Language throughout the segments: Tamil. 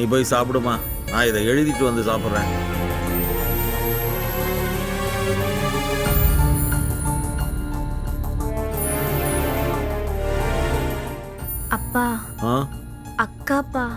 நீ போய் சாப்பிடுமா. நான் இதை எழுதிட்டு வந்து சாப்பிட்றேன். அப்பா. ஆ? அக்காப்பா.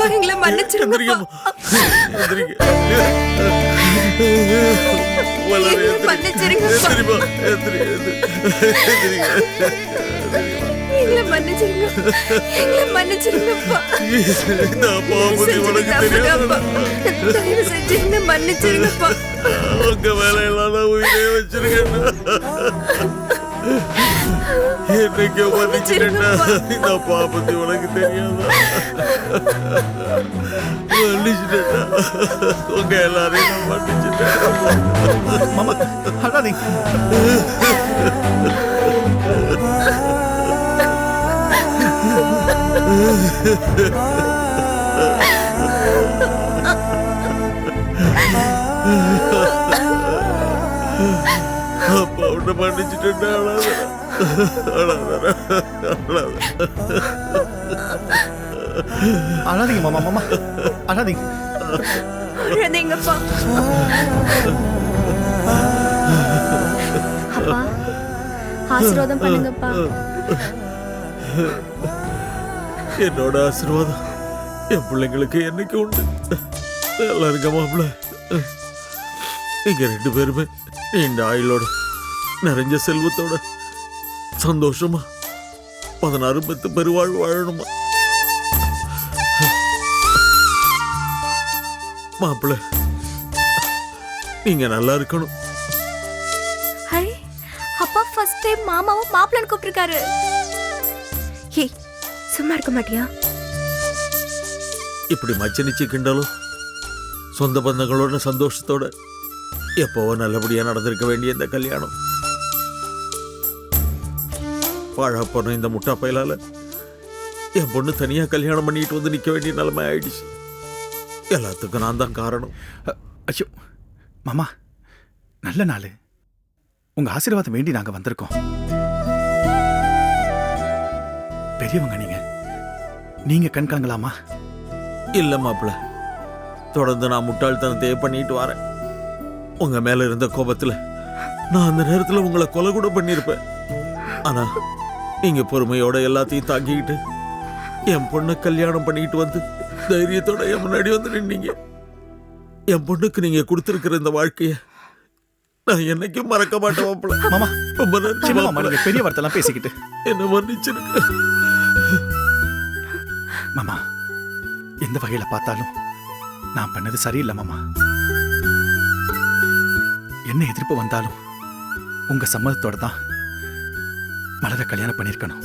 அப்பா எங்களை மன்னிச்சிருங்க எந்திரிங்கம்மா. எந்திரிங்க. வளரு, எந்திரி. மன்னிச்சிருங்கப்பா. எந்திரிம்மா. எந்திரி, எந்திரி. எந்திரிங்க. எங்களை மன்னிச்சிருங்க எங்களை மன்னிச்சிருங்கப்பா நான் பாவதி உனக்கு தப்புதாப்பா. தெரியாது தயவு செஞ்சு என்ன மன்னிச்சிருங்கப்பா உங்க வேலையெல்லாம் நான் உயிரே வச்சிருக்கேன் என்னைக்கு மன்னிச்சிட்டேன்னா இந்த பாப்பத்தி உனக்கு தெரியாதா? மன்னிச்சிட்டேன்னா உங்க எல்லாரையும் நான் மன்னிச்சிட்டேன். மாமா அழாதீங்க அப்பா உன்னை மன்னிச்சிட்டேன்னா அழாத அழாத அழாதீங்க மாமா மாமா அழாதீங்க அழாதீங்கப்பா அப்பா ஆசீர்வாதம் பண்ணுங்கப்பா என்னோட ஆசீர்வாதம். என் பிள்ளைங்களுக்கு என்னைக்கு உண்டு நல்லா இருக்க மாப்பிள்ள நீங்க ரெண்டு பேருமே நீண்ட ஆயுளோட நிறைஞ்ச செல்வத்தோட சந்தோஷமா பதினாறு பத்து பெருவாழ் வாழணுமா? மாப்பிள்ள நீங்க நல்லா இருக்கணும். ஹை அப்பா ஃபர்ஸ்ட் டைம் மாமாவும் மாப்பிள்ளன்னு கூப்பிட்டுருக்காரு. ஏய் சும்மா இருக்க மாட்டியா? இப்படி மச்சனிச்சு கிண்டலும் சொந்த பந்தங்களோட சந்தோஷத்தோட எப்போவோ நல்லபடியா நடந்திருக்க வேண்டிய இந்த கல்யாணம். வாழ போன இந்த முட்டா பயலால என் பொண்ணு தனியா கல்யாணம் பண்ணிட்டு வந்து நிக்க வேண்டிய நிலைமை ஆயிடுச்சு. எல்லாத்துக்கும் நான் தான் காரணம். ஐயோ மாமா நல்ல நாள். உங்க ஆசீர்வாதம் வேண்டி நாங்க வந்திருக்கோம். பெரியவங்க நீங்க. நீங்க கண்காங்களாமா இல்ல மாப்பிள. தொடர்ந்து நான் முட்டாள்தனத்தையே பண்ணிட்டு வரேன். உங்க மேல இருந்த கோபத்துல நான் அந்த நேரத்துல உங்களை கொலை கூட பண்ணிருப்பேன் ஆனா நீங்க பொறுமையோட எல்லாத்தையும் தாங்கிக்கிட்டு என் பொண்ணை கல்யாணம் பண்ணிட்டு வந்து தைரியத்தோட என் முன்னாடி வந்து நின்னீங்க. என் பொண்ணுக்கு நீங்க கொடுத்திருக்கிற இந்த வாழ்க்கைய நான் என்னைக்கும் மறக்க மாட்டேன் மாப்பிள மாமா ரொம்ப நன்றி மாமா நீங்க பெரிய வார்த்தைலாம் பேசிக்கிட்டு. என்ன மன்னிச்சிருக்க மாமா எந்த வகையில பார்த்தாலும் நான் பண்ணது சரியில்லை மாமா. என்ன எதிர்ப்பு வந்தாலும் உங்க சம்மதத்தோட தான் மலரை கல்யாணம் பண்ணியிருக்கணும்.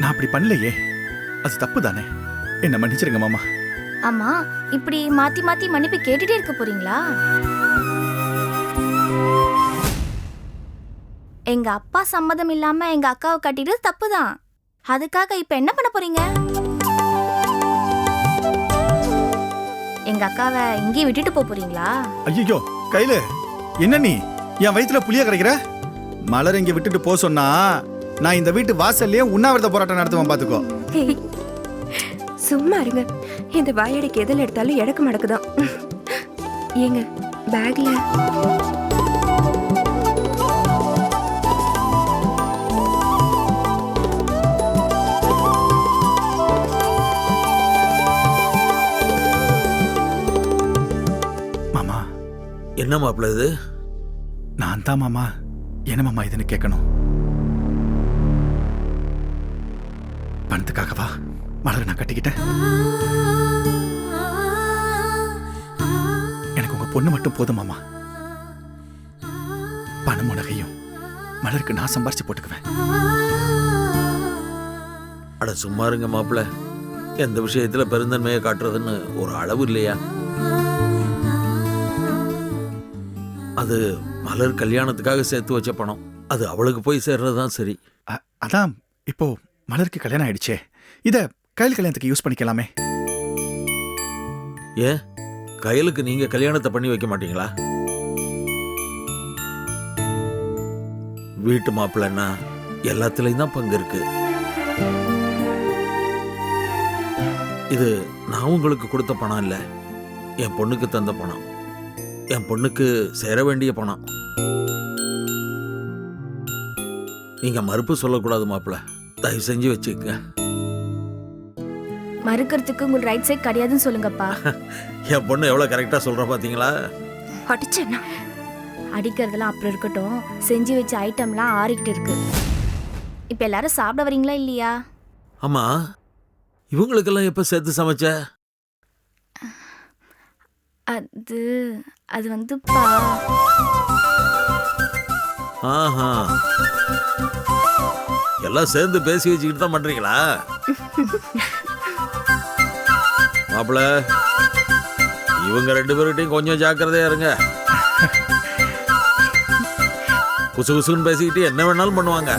நான் அப்படி பண்ணலையே. அது தப்பு தானே என்ன மன்னிச்சிருங்க மாமா. ஆமா இப்படி மாத்தி மாத்தி மன்னிப்பு கேட்டுட்டே இருக்க போறீங்களா? எங்க அப்பா சம்மதம் இல்லாம எங்க அக்காவை கட்டிட்டு தப்பு தான் அதுக்காக இப்ப என்ன பண்ண போறீங்க? எங்க அக்காவை இங்கேயே விட்டுட்டு போப் போறீங்களா? ஐயோ கையில. என்ன நீ? என் வயித்துல புளிய கரைக்கிற? மலர் இங்க விட்டுட்டு போ சொன்னா நான் இந்த வீட்டு வாசல்லயே உண்ணாவிரத போராட்டம் நடத்துவேன் பாத்துக்கோ. சும்மா இருங்க. இந்த வாயடிக்கு எதில் எடுத்தாலும் எடக்கு மடக்குதான். ஏங்க பேக்ல. மாமா என்ன மாப்பிள்ள இது? நான் தான் மாமா. என்ன மாமா இதுன்னு கேட்கணும்? பணத்துக்காகவா? மலரை நான் கட்டிக்கிட்டேன். எனக்கு உங்க பொண்ணு மட்டும் போதும் மாமா. பணம் உலகையும் மலருக்கு நான் சம்பாரிச்சு போட்டுக்குவேன். அட சும்மா இருங்க மாப்பிள்ள. எந்த விஷயத்துல பெருந்தன்மையை காட்டுறதுன்னு ஒரு அளவு இல்லையா? அது மலர் கல்யாணத்துக்காக சேர்த்து வச்ச பணம். அது அவளுக்கு போய் சேர்றது தான் சரி அதான் இப்போ மலருக்கு கல்யாணம் ஆயிடுச்சே. இத கையில் கல்யாணத்துக்கு யூஸ் பண்ணிக்கலாமே. ஏன் கையலுக்கு நீங்க கல்யாணத்தை பண்ணி வைக்க மாட்டீங்களா? வீட்டு மாப்பிள்ளைன்னா எல்லாத்துலயும் தான் பங்கு இருக்கு. இது நான் உங்களுக்கு கொடுத்த பணம் இல்ல. என் பொண்ணுக்கு தந்த பணம். என் பொண்ணுக்கு சேர வேண்டிய பணம். நீங்க மறுப்பு சொல்லக்கூடாது மாப்பிள்ள. தயவு செஞ்சு வச்சுக்கங்க மறுக்கிறதுக்கு உங்களுக்கு ரைட் சைட் கிடையாதுன்னு சொல்லுங்கப்பா. என் பொண்ணு எவ்வளவு கரெக்டா சொல்ற பாத்தீங்களா? அடிச்சேன்னா அடிக்கிறதெல்லாம் அப்புறம் இருக்கட்டும். செஞ்சு வச்ச ஐட்டம்லாம் ஆறிக்கிட்டு இருக்கு. இப்ப எல்லாரும் சாப்பிட வரீங்களா இல்லையா? ஆமா. இவங்களுக்கெல்லாம் எப்ப சேர்த்து சமைச்ச? அது அது வந்துப்பா. ஆஹா. எல்லாம் சேர்ந்து பேசி வச்சுக்கிட்டு தான் பண்றீங்களா? மாப்பிள இவங்க ரெண்டு பேர்கிட்டயும் கொஞ்சம் ஜாக்கிரதையா இருங்க. குசு குசுன்னு பேசிக்கிட்டு என்ன வேணாலும் பண்ணுவாங்க.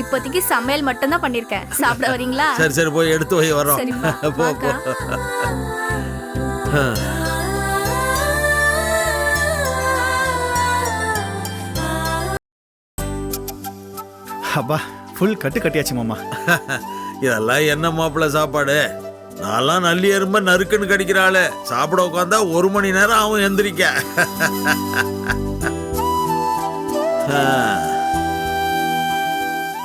இப்போதைக்கு சமையல் மட்டும் தான் பண்ணிருக்கேன் சாப்பிட வரீங்களா? சரி சரி போய் எடுத்து போய் வரோம் போ போ. அப்பா ஃபுல் கட்டு கட்டியாச்சு மாமா. இதெல்லாம் என்ன மாப்பிள சாப்பாடு? நான்லாம் நல்லி எறும்ப நறுக்குன்னு கடிக்கிறாளே சாப்பிட உட்காந்தா ஒரு மணி நேரம் ஆகும் எந்திரிக்க.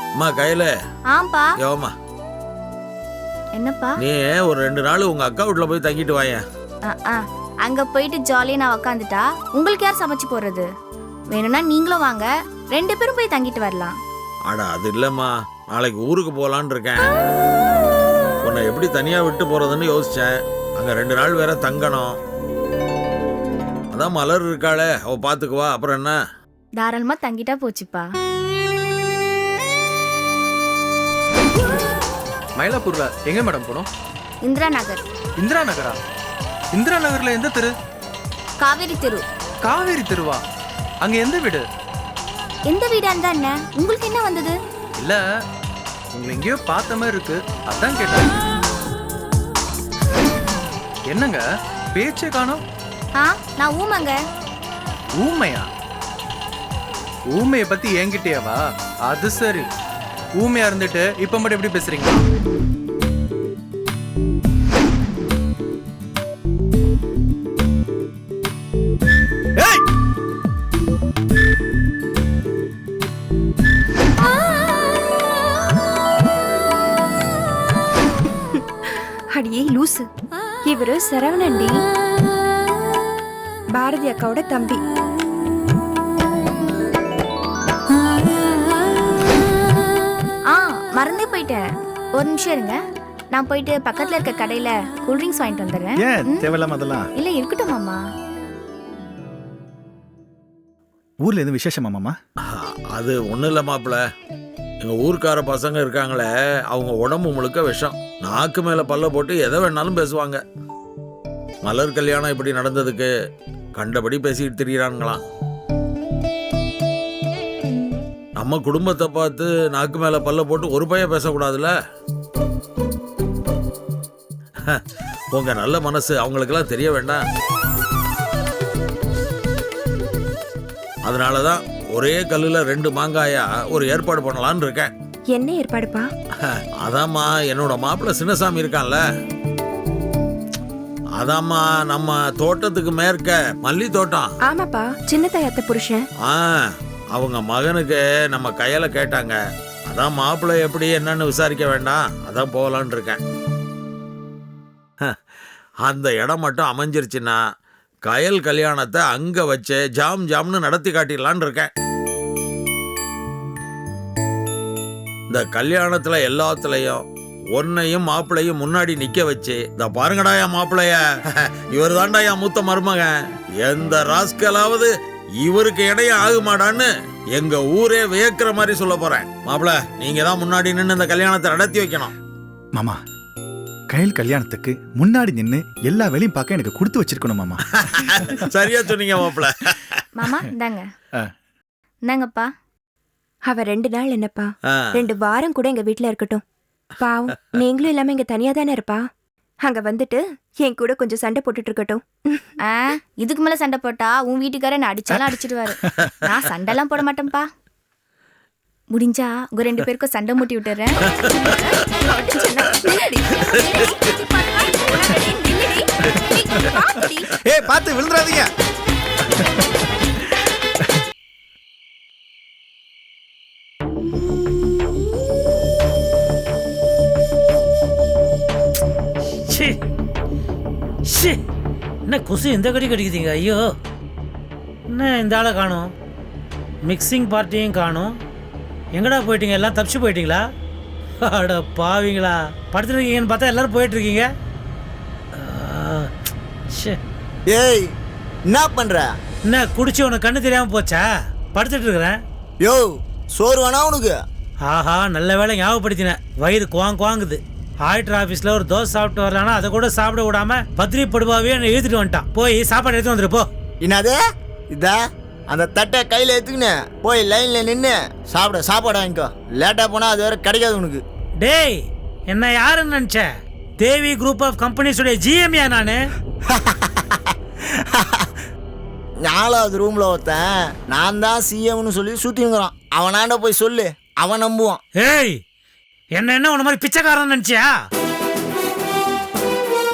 அம்மா கையில. ஆம்பா. யோமா என்னப்பா? நீ ஒரு ரெண்டு நாள் உங்க அக்கா வீட்டுல போய் தங்கிட்டு ஆ. அங்க போயிட்டு ஜாலியா நான் உக்காந்துட்டா உங்களுக்கு யார் சமைச்சு போடுறது? வேணும்னா நீங்களும் வாங்க ரெண்டு பேரும் போய் தங்கிட்டு வரலாம். அட அது இல்லம்மா. நாளைக்கு ஊருக்கு போலான்னு இருக்கேன். உன்னை எப்படி தனியா விட்டு போறதுன்னு யோசிச்சேன். அங்க ரெண்டு நாள் வேற தங்கணும். அதான் மலர் இருக்காளே. அவ பாத்துக்குவா. அப்புறம் என்ன? தாராளமா தங்கிட்டா போச்சுப்பா. மயிலாப்பூர்ல எங்க மேடம் போனோம்? இந்திரா நகர். இந்திரா நகரா? இந்திரா நகர்ல எந்த தெரு? காவேரி தெரு. காவேரி தெருவா? அங்க எந்த வீடு? எந்த வீடா இருந்தா என்ன? உங்களுக்கு என்ன வந்தது? இல்ல உங்களை எங்கேயோ பார்த்த மாதிரி இருக்கு. அதான் கேட்டேன். என்னங்க? பேச்சே காணோம். ஆ நான் ஊமங்க. ஊமையா? ஊமைய பத்தி என்கிட்டயாவா? அது சரி. ஊமையா இருந்துட்டு இப்ப மட்டும் எப்படி பேசுறீங்க? லூசு. இவரு சரவணண்டி பாரதி அக்காவோட தம்பி. ஆ மறந்தே போயிட்டேன். ஒரு நிமிஷம் இருங்க. நான் போயிட்டு பக்கத்துல இருக்க கடையில கூல் ட்ரிங்க்ஸ் வாங்கிட்டு வந்துடுறேன். ஏன்? தேவையில்லாம அதெல்லாம். இல்ல இருக்கட்டும் மாமா. ஊர்ல எதுவும் விசேஷமா மாமா? அது ஒன்றும் இல்லை மாப்பிள்ள. எங்கள் ஊர்க்கார பசங்க இருக்காங்களே அவங்க உடம்பு முழுக்க விஷம். நாக்கு மேலே பல்ல போட்டு எதை வேணாலும் பேசுவாங்க. மலர் கல்யாணம் இப்படி நடந்ததுக்கு கண்டபடி பேசிக்கிட்டு திரியிறானுங்களாம். நம்ம குடும்பத்தை பார்த்து நாக்கு மேல பல்ல போட்டு ஒரு பைய பேசக்கூடாதுல்ல? உங்க நல்ல மனசு அவங்களுக்கெல்லாம் தெரிய வேண்டாம். அதனால தான் ஒரே கல்லுல ரெண்டு மாங்காயா ஒரு ஏற்பாடு பண்ணலான்னு இருக்கேன். என்ன ஏற்பாடுப்பா? அதாம்மா என்னோட மாப்பிள்ளை சின்னசாமி இருக்கான்ல. அதாம்மா நம்ம தோட்டத்துக்கு மேற்க மல்லி தோட்டம். ஆமாப்பா சின்ன தாயத்த புருஷன். ஆ அவங்க மகனுக்கு நம்ம கையில கேட்டாங்க. அதான் மாப்பிள்ளை எப்படி என்னன்னு விசாரிக்க வேண்டாம். அதான் போகலான்னு இருக்கேன். அந்த இடம் மட்டும் அமைஞ்சிருச்சுன்னா கயல் கல்யாணத்தை அங்க வச்சு ஜாம் ஜாம்னு நடத்தி காட்டிடலான்னு இருக்கேன். இந்த கல்யாணத்துல எல்லாத்துலயும் உன்னையும் மாப்பிள்ளையும் முன்னாடி நிக்க வச்சு இந்த பாருங்கடா என் மாப்பிள்ளைய. இவர் தான்டா என் மூத்த மருமகன். எந்த ராஸ்கலாவது இவருக்கு இடையே ஆகுமாடான்னு எங்க ஊரே வியக்கிற மாதிரி சொல்ல போறேன். மாப்பிள்ள நீங்க தான் முன்னாடி நின்று இந்த கல்யாணத்தை நடத்தி வைக்கணும். மாமா கையில் கல்யாணத்துக்கு முன்னாடி நின்னு எல்லா வேலையும் பார்க்க எனக்கு கொடுத்து வச்சிருக்கணும் மாமா. சரியா சொன்னீங்க மாப்பிள்ள. மாமா இந்தாங்க. ஆ. இந்தாங்கப்பா. அவ ரெண்டு நாள் என்னப்பா? ஆ, ரெண்டு வாரம் கூட எங்க வீட்ல இருக்கட்டும். பாவம் நீங்களும் இல்லாம இங்க தனியா தானே இருப்பா? அங்க வந்துட்டு என் கூட கொஞ்சம் சண்டை போட்டுட்டு இருக்கட்டும். ஆ இதுக்கு மேல சண்டை போட்டா உன் வீட்டுக்காரர் என்ன அடிச்சாலும் அடிச்சிடுவாரு. நான் சண்டைலாம் போட மாட்டேன்ப்பா. முடிஞ்சா உங்க ரெண்டு பேருக்கும் சண்டை மூட்டி விட்டுறேன். ஏய் பார்த்து விழுந்துடாதீங்க என்ன கொசு எந்த கடி கடிக்குதுங்க? ஐயோ. என்ன இந்த ஆளை காணும்? மிக்சிங் பார்ட்டியும் காணும். எங்கடா போயிட்டீங்க? எல்லாம் தப்பிச்சு போயிட்டீங்களா? அட பாவிங்களா. படுத்துட்டு இருக்கீங்கன்னு பார்த்தா எல்லாரும் போயிட்டு இருக்கீங்க. ஆ, ச்சே. ஏய் என்ன பண்ற? என்ன குடிச்சு உனக்கு கண்ணு தெரியாம போச்சா? படுத்துட்டு இருக்கிறேன். யோ சோறு வேணா உனக்கு. ஆஹா நல்ல வேளை ஞாபகப்படுத்தினேன் வயிறு குவாங் குவாங்குது. ஆயிட்டர் ஆஃபீஸில் ஒரு தோசை சாப்பிட்டு வரலான்னா அதை கூட சாப்பிட விடாம பத்திரி படுவாவே என்னை இழுத்துட்டு வந்துட்டான். போய் சாப்பாடு எடுத்து வந்துரு போ. என்னது? இதா? அந்த தட்டை கையில் எடுத்துக்கினு போய் லைனில் நின்று சாப்பிட சாப்பாடு வாங்கிக்கோ. லேட்டாக போனால் அது வேற கிடைக்காது உனக்கு. டேய் என்ன யாருன்னு நினைச்ச? தேவி குரூப் ஆஃப் கம்பெனிஸுடைய ஜிஎம்யா நானு? நாலாவது ரூமில் ஒருத்தன் நான் தான் சிஎம்னு சொல்லி சுற்றிங்கிறான் அவனாண்ட போய் சொல்லு. அவன் நம்புவான். ஏய் என்ன என்ன உன மாதிரி பிச்சைக்காரன் நினைச்சியா?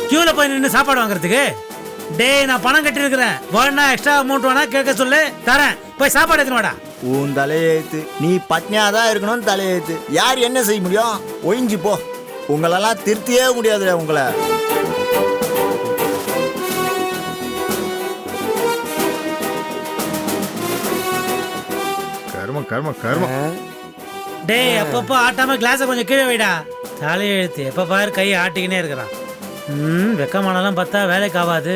கியூல போய் நின்று சாப்பாடு வாங்குறதுக்கு? டேய் நான் பணம் கட்டியிருக்கிறேன். வேணா எக்ஸ்ட்ரா அமௌண்ட் வேணா கேட்க சொல்லு தரேன். போய் சாப்பாடு எடுத்துன்னு வாடா. உன் தலையெழுத்து நீ பட்னியாக தான் இருக்கணும்னு தலையெழுத்து யார் என்ன செய்ய முடியும்? ஒழிஞ்சு போ. உங்களெல்லாம் திருத்தியே முடியாதுடா உங்களை. கர்மம் கர்மம் கர்மம். டேய் அப்பப்போ ஆட்டாம கிளாஸை கொஞ்சம் கீழே வைடா. தலையை எழுத்து எப்போ பாரு கையை ஆட்டிக்கினே இருக்கிறான். ம் வெக்கமானலாம் பார்த்தா வேலைக்கு ஆகாது.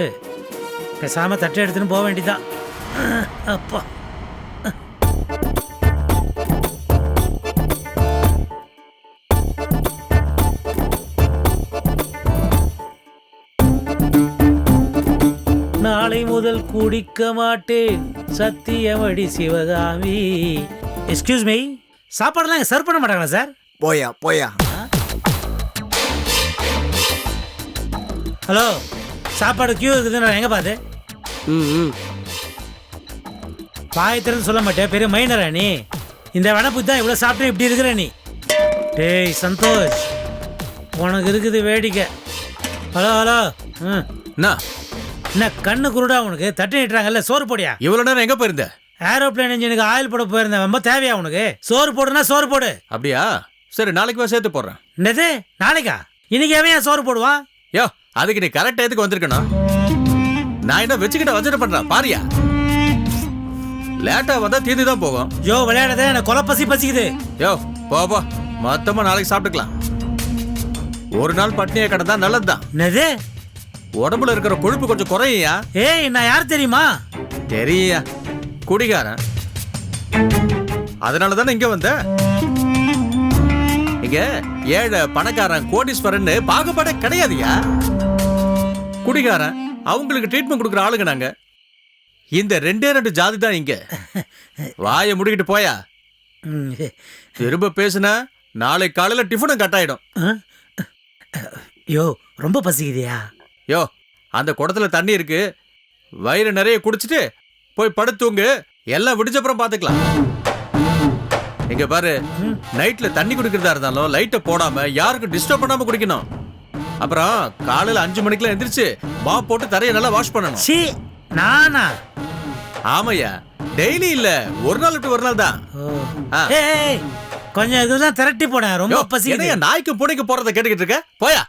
பேசாமல் தட்டு எடுத்துன்னு போக வேண்டிதான் அப்பா. நாளை முதல் குடிக்க மாட்டேன். சத்தியமடி சிவகாமி. எக்ஸ்கியூஸ் மீ சாப்பாடுலாம் சர்வ் பண்ண மாட்டாங்களா சார்? போயா போயா. ஹலோ சாப்பாடு கியூ இருக்குது நான் எங்கே பார்த்து பாய் திறந்து சொல்ல மாட்டேன் பெரிய மைனரா நீ. இந்த வனப்புக்கு தான் இவ்வளோ சாப்பிட்டு இப்படி இருக்கிற நீ. டேய் சந்தோஷ். உனக்கு இருக்குது வேடிக்கை. Hello hello. ம். என்ன? என்ன கண்ணு குருடா உனக்கு? தட்டி நிட்டுறாங்கல்ல சோறு போடியா? இவ்வளவு நேரம் எங்க போயிருந்த? ஏரோப்ளேன் இன்ஜினுக்கு ஆயில் போட போயிருந்தேன். ரொம்ப தேவையா உனக்கு? சோறு போடுனா சோறு போடு. அப்படியா? சரி நாளைக்கு வா சேர்த்து போடுறேன். என்னது? நாளைக்கா? இன்னைக்கு எவன் சோறு போடுவான் யோ அதுக்கு நீ கரெக்ட் எதுக்கு வந்திருக்கணும். நான் என்ன வச்சுக்கிட்ட வச்சுட்டு பண்றேன் பாரியா? லேட்டா வந்தா தீந்து தான் போகும். யோ விளையாடாத எனக்கு கொலை பசி பசிக்குது. யோ போ போ. மொத்தமா நாளைக்கு சாப்பிட்டுக்கலாம். ஒரு நாள் பட்னியை கடந்தா நல்லதுதான். என்னது? உடம்புல இருக்கிற கொழுப்பு கொஞ்சம் குறையா ஏய் நான் யார் தெரியுமா? தெரியா குடிகாரன். அதனால தானே இங்க வந்த? இங்க ஏழை பணக்காரன் கோடீஸ்வரன் பாகுபாடே கிடையாதுயா? குடிகாரன் அவங்களுக்கு ட்ரீட்மெண்ட் கொடுக்குற ஆளுங்க நாங்க. இந்த ரெண்டே ரெண்டு ஜாதி தான் இங்க. வாயை முடிக்கிட்டு போயா? திரும்ப பேசுன நாளை காலையில டிஃபனும் கட் ஆயிடும்? யோ ரொம்ப பசிக்குதியா? யோ அந்த குடத்துல தண்ணி இருக்கு. வயிறு நிறைய குடிச்சிட்டு போய் படுத்தூங்கு எல்லாம் விடிச்சப்புறம் பாத்துக்கலாம். இங்க பாரு நைட்ல தண்ணி குடிக்கிறதா இருந்தாலும் லைட்டை போடாம யாருக்கும் டிஸ்டர்ப் பண்ணாம குடிக்கணும். அப்புறம் காலையில அஞ்சு மணிக்கெல்லாம் எந்திரிச்சு மாப் போட்டு தரையை நல்லா வாஷ் பண்ணணும். சி நானா? ஆமையா டெய்லி இல்ல. ஒரு நாள் விட்டு ஒரு நாள் தான். ஆ. ஏய், கொஞ்சம் இதுதான் திரட்டி போனேன் ரொம்ப யோ, பசிக்குது. என்னய்யா நாய்க்கு பூனைக்கு போறத கேட்டுக்கிட்டு இருக்க? போயா?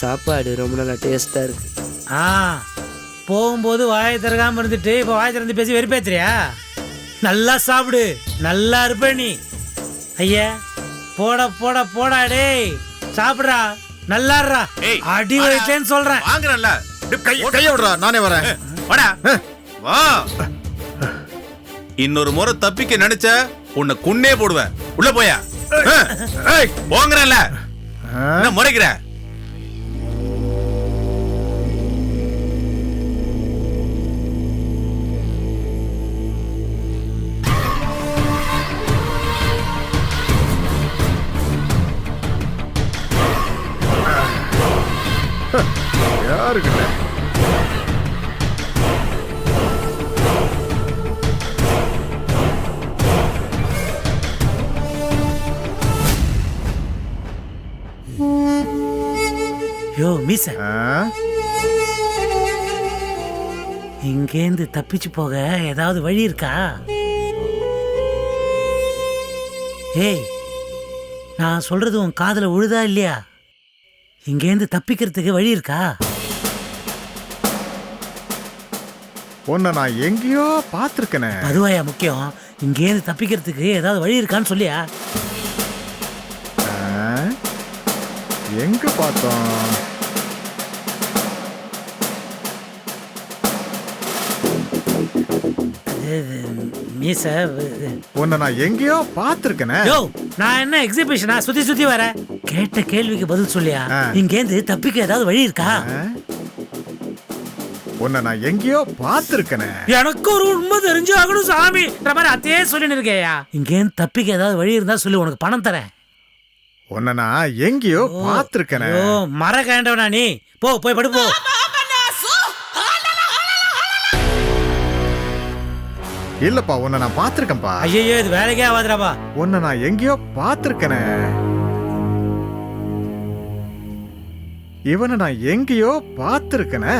சாப்பாடு ரொம்ப நல்லா டேஸ்ட்டாக இருக்கு. ஆ போகும்போது வாயை திறக்காம இருந்துட்டு இப்போ வாயை திறந்து பேசி வெறுப்பேத்துறியா? நல்லா சாப்பிடு நல்லா இருப்ப நீ. ஐயா போட போட போடா டேய். சாப்பிடுறா நல்லா இருடா. ஏய், அடி வாடா. வைத்தேன்னு சொல்றேன். வாங்குறேன்ல. கைய விடுறா நானே வரேன். வாடா. வா. இன்னொரு முறை தப்பிக்க நினைச்ச உன்னை குன்னே போடுவேன். உள்ள போயா? ஏய், போங்கறேன்ல என்ன முறைக்கிற? மீச ஆ? இங்கேருந்து தப்பிச்சு போக ஏதாவது வழி இருக்கா? ஏய் நான் சொல்றது உன் காதுல உழுதா இல்லையா? இங்கேருந்து தப்பிக்கிறதுக்கு வழி இருக்கா? உன்னை நான் எங்கேயோ பார்த்துருக்கனே. அதுவாயா முக்கியம் இங்கேருந்து தப்பிக்கிறதுக்கு ஏதாவது வழி இருக்கான்னு சொல்லியா? எங்க பார்த்தோம்? மீச. உன்னை நான் எங்கேயோ பார்த்துருக்கனே. யோ நான் என்ன எக்ஸிபிஷனா சுத்தி சுத்தி வர. கேட்ட கேள்விக்கு பதில் சொல்லியா. இங்கேருந்து தப்பிக்க ஏதாவது வழி இருக்கா? உன்னை நான் எங்கேயோ பார்த்துருக்கனே. எனக்கு ஒரு உண்மை தெரிஞ்சு ஆகணும் சாமி. மாதிரி அத்தையே சொல்லின்னு இருக்கேயா இங்கேருந்து தப்பிக்க ஏதாவது வழி இருந்தா சொல்லி உனக்கு பணம் தரேன். உன்னை நான் எங்கேயோ பார்த்துருக்கனே. ஓ மர கேண்டவனா நீ? போ போய் படு போ இல்லப்பா உன்னை நான் பார்த்துருக்கேன்ப்பா. ஐயோ இது வேலைக்கே ஆகாதுடாப்பா. உன்னை நான் எங்கேயோ பார்த்துருக்கனே. இவனை நான் எங்கேயோ பார்த்துருக்கனே?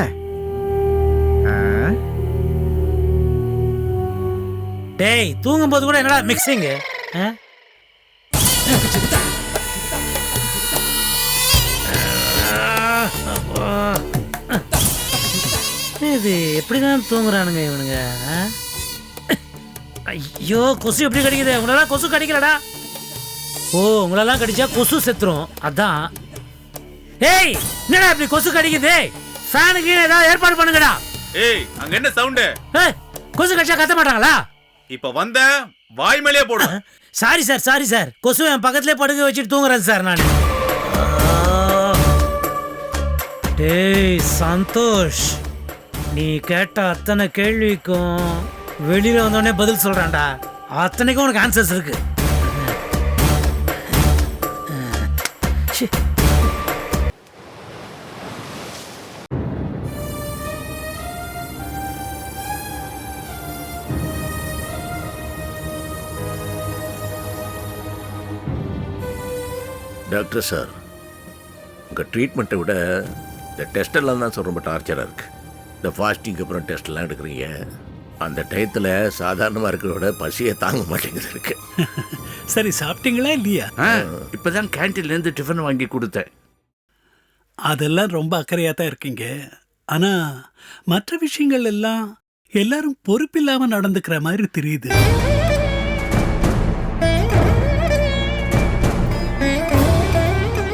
டேய் தூங்கும் போது கூட என்னடா மிக்சிங் இது எப்படிதான் தூங்குறானுங்க இவனுங்க? ஐயோ கொசு எப்படி கடிக்குது? உங்களெல்லாம் கொசு கடிக்கலடா. ஓ உங்களெல்லாம் கடிச்சா கொசு செத்துரும். அதான். ஏய் என்னடா இப்படி கொசு கடிக்குது? ஃபேனுக்கு ஏதாவது ஏற்பாடு பண்ணுங்கடா. ஏய் அங்க என்ன சவுண்டு? கொசு கடிச்சா கத்த மாட்டாங்களா? இப்ப வந்த வாய் மேலேயே போடு. சாரி சார் சாரி சார் கொசு என் பக்கத்துலேயே படுக்க வச்சுட்டு தூங்குறேன் சார் நான். டேய் சந்தோஷ். நீ கேட்ட அத்தனை கேள்விக்கும் வெளியில வந்தோடனே பதில் சொல்றேன்டா. அத்தனைக்கும் உனக்கு ஆன்சர்ஸ் இருக்கு. டாக்டர் சார் உங்கள் ட்ரீட்மெண்ட்டை விட இந்த டெஸ்ட் எல்லாம் தான் சார் ரொம்ப டார்ச்சராக இருக்குது இந்த ஃபாஸ்டிங்க்கு அப்புறம் டெஸ்ட் எல்லாம் எடுக்கிறீங்க. அந்த டயத்தில் சாதாரணமாக இருக்கிறத விட பசியை தாங்க மாட்டேங்குது இருக்கு. சரி சாப்பிட்டீங்களா இல்லையா? இப்போ தான் கேன்டீன்லேருந்து டிஃபன் வாங்கி கொடுத்தேன். அதெல்லாம் ரொம்ப அக்கறையா தான் இருக்கீங்க. ஆனா மற்ற விஷயங்கள் எல்லாம் எல்லாரும் பொறுப்பில்லாம நடந்துக்கிற மாதிரி தெரியுது.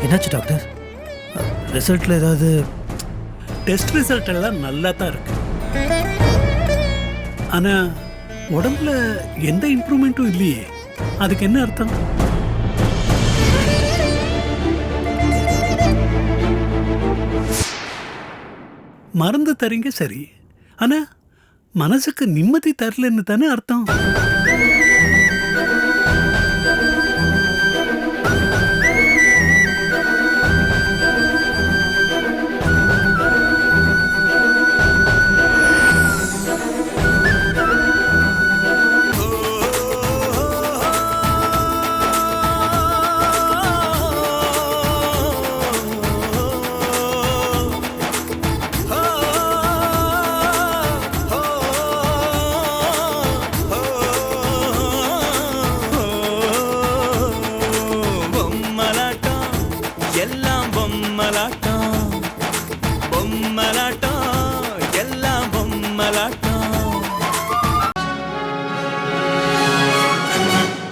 என்னாச்சு டாக்டர் ரிசல்ட்ல ஏதாவது டெஸ்ட் ரிசல்ட் எல்லாம் நல்லா தான் இருக்கு. ஆனா உடம்புல எந்த இம்ப்ரூவ்மெண்ட்டும் இல்லையே. அதுக்கு என்ன அர்த்தம்? மருந்து தரீங்க சரி. ஆனா மனசுக்கு நிம்மதி தரலன்னு தானே அர்த்தம்?